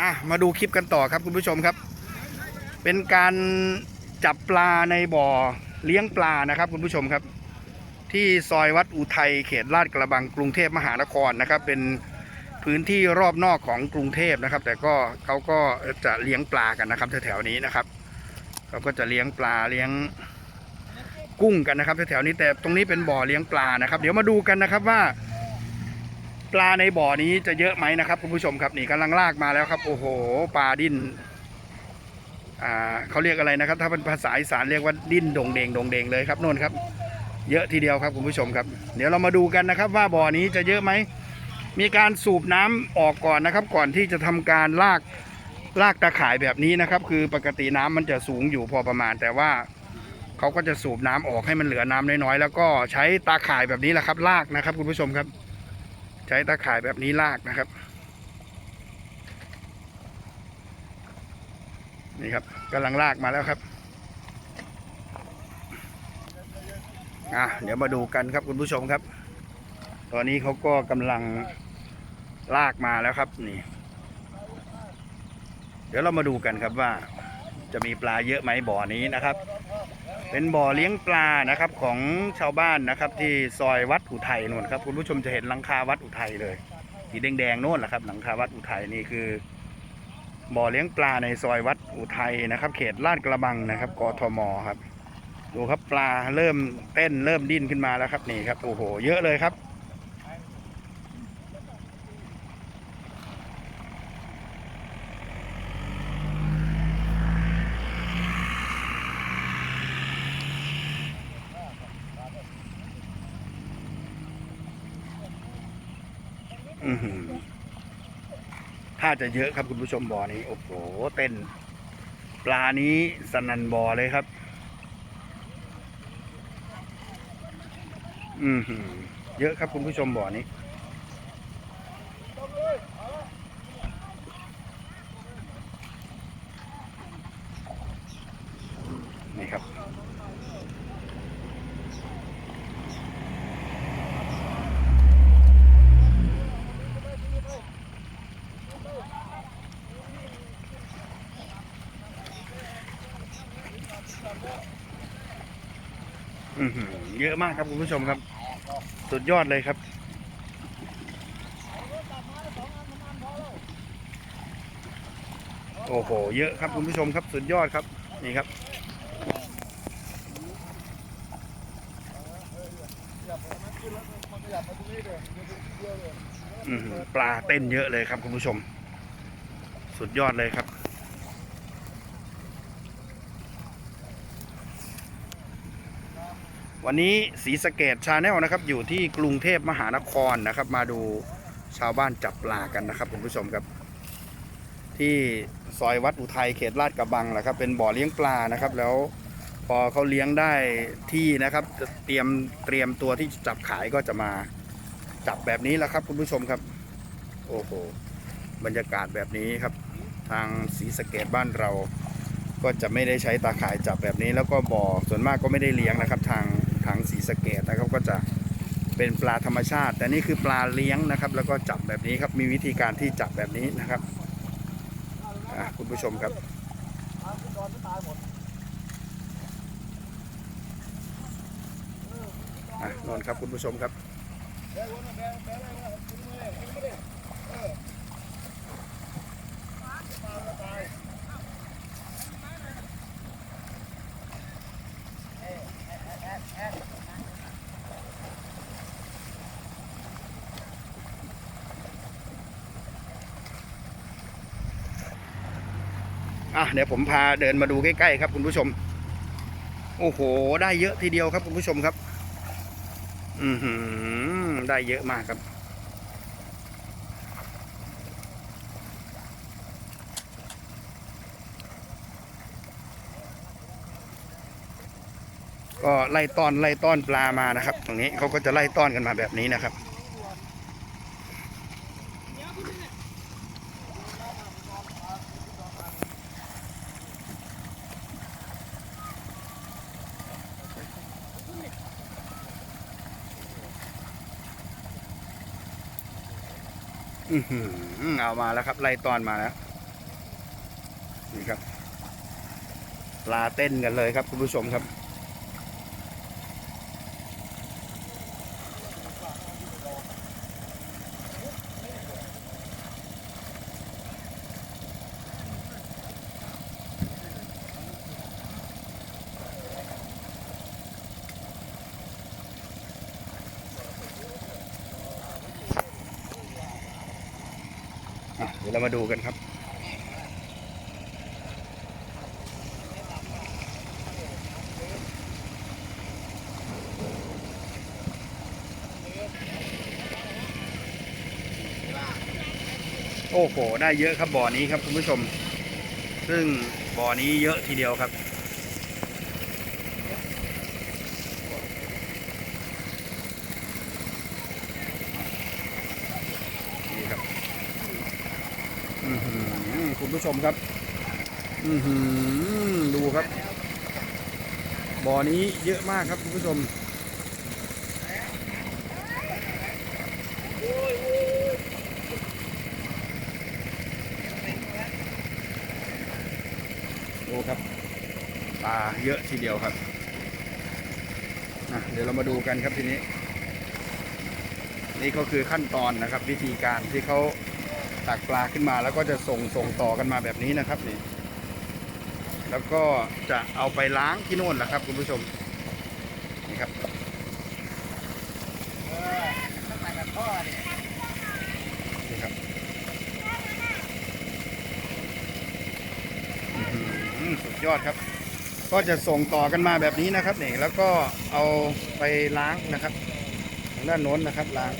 อะมาดูคลิปกันต่อครับคุณผู้ชมครับ เป็นการจับปลาในบ่อเลี้ยงปลานะครับ คุณผู้ชมครับ ที่ซอยวัดอุทัยเขตลาดกระบังกรุงเทพมหานครนะครับ เป็นพื้นที่รอบนอกของกรุงเทพนะครับ แต่ก็เขาก็จะเลี้ยงปลากันนะครับแถวๆนี้นะครับเขาก็จะเลี้ยงปลาเลี้ยงกุ้งกันนะครับแถวๆนี้แต่ตรงนี้เป็นบ่อเลี้ยงปลานะครับ เดี๋ยวมาดูกันนะครับว่า ปลาในบ่อนี้จะเยอะไหมนะครับคุณผู้ชมครับนี่กำลังลากมาแล้วครับ โอ้โห ปลาดิ้นอ่าเขาเรียกอะไรนะครับ ถ้าเป็นภาษาอีสานเรียกว่าดิ้นดงเดงดงเดงเลยครับโน่นครับ เยอะทีเดียวครับคุณผู้ชมครับ เดี๋ยวเรามาดูกันนะครับ ว่าบ่อนี้จะเยอะไหมมีการสูบน้ำออกก่อนนะครับ ก่อนที่จะทำการลากลากตาข่ายแบบนี้นะครับ คือปกติน้ำมันจะสูงอยู่พอประมาณ แต่ว่าเขาก็จะสูบน้ำออกให้มันเหลือน้ำน้อยๆแล้วก็ใช้ตาข่ายแบบนี้แหละครับ ลากนะครับ คุณผู้ชมครับ ใช้ตาข่ายแบบนี้ลากนะครับ นี่ครับกำลังลากมาแล้วครับอะเดี๋ยวมาดูกันครับคุณผู้ชมครับ ตอนนี้เขาก็กำลังลากมาแล้วครับนี่ เดี๋ยวเรามาดูกันครับว่าจะมีปลาเยอะไหมบ่อนี้นะครับ เป็นบ่อเลี้ยงปลานะครับของชาวบ้านนะครับ ที่ซอยวัดอุทัยนู่นครับคุณผู้ชมจะเห็นหลังคาวัดอุทัยเลยสีแดงๆโน่นแหละครับ หลังคาวัดอุทัยนี่คือ บ่อเลี้ยงปลาในซอยวัดอุทัยนะครับ เขตลาดกระบังนะครับกทมครับ ดูครับปลาเริ่มเต้นเริ่มดิ้นขึ้นมาแล้วครับนี่ครับโอ้โห เยอะเลยครับ ถ้าจะเยอะครับคุณผู้ชมบ่อนี้ โอ้โหเต้น ปลานี้สนันบ่อเลยครับ อืมเยอะครับคุณผู้ชมบ่อนี้ เยอะมากครับคุณผู้ชมครับ สุดยอดเลยครับ โอ้โห เยอะครับคุณผู้ชมครับสุดยอดครับนี่ครับปลาเต้นเยอะเลยครับคุณผู้ชม สุดยอดเลยครับ วันนี้สีสเกตชาแนลนะครับ อยู่ที่กรุงเทพมหานครนะครับ มาดูชาวบ้านจับปลากันนะครับคุณผู้ชมครับ ที่ซอยวัดอุทัยเขตลาดกระบังแหละครับ เป็นบ่อเลี้ยงปลานะครับ แล้วพอเขาเลี้ยงได้ที่นะครับเตรียมเตรียมตัวที่จับขายก็จะมาจับแบบนี้แหละครับ คุณผู้ชมครับ โอ้โหบรรยากาศแบบนี้ครับ ทางสีสเกตบ้านเราก็จะไม่ได้ใช้ตาข่ายจับแบบนี้ แล้วก็บ่อส่วนมากก็ไม่ได้เลี้ยงนะครับ ทาง ถังสีสะเกตนะครับก็จะเป็นปลาธรรมชาติ แต่นี่คือปลาเลี้ยงนะครับ แล้วก็จับแบบนี้ครับมีวิธีการที่จับแบบนี้นะครับคุณผู้ชมครับนอนครับคุณผู้ชมครับ อะเดี๋ยวผมพาเดินมาดูใกล้ๆครับคุณผู้ชม โอ้โห ได้เยอะทีเดียวครับคุณผู้ชมครับ อือหือได้เยอะมากครับ ก็ไล่ต้อนไล่ต้อนปลามานะครับ ตรงนี้เขาก็จะไล่ต้อนกันมาแบบนี้นะครับ เอามาแล้วครับไล่ตอนมาแล้วนี่ครับ ลาเต้นกันเลยครับคุณผู้ชมครับ เดี๋ยวเรามาดูกันครับ โอ้โห ได้เยอะครับบ่อนี้ครับคุณผู้ชม ซึ่งบ่อนี้เยอะทีเดียวครับ นี่ครับ อือหือ คุณผู้ชมครับ อือหือดูครับ บ่อนี้เยอะมากครับคุณผู้ชมดูครับปลาเยอะทีเดียวครับเดี๋ยวเรามาดูกันครับทีนี้ นี่ก็คือขั้นตอนนะครับ วิธีการที่เขา ตักปลาขึ้นมาแล้วก็จะส่งส่งต่อกันมาแบบนี้นะครับนี่ แล้วก็จะเอาไปล้างที่โน่นแหละครับ คุณผู้ชมนี่ครับนี่ครับสุดยอดครับ ก็จะส่งต่อกันมาแบบนี้นะครับนี่แล้วก็เอาไปล้างนะครับทางด้านโน้นนะครับล้าง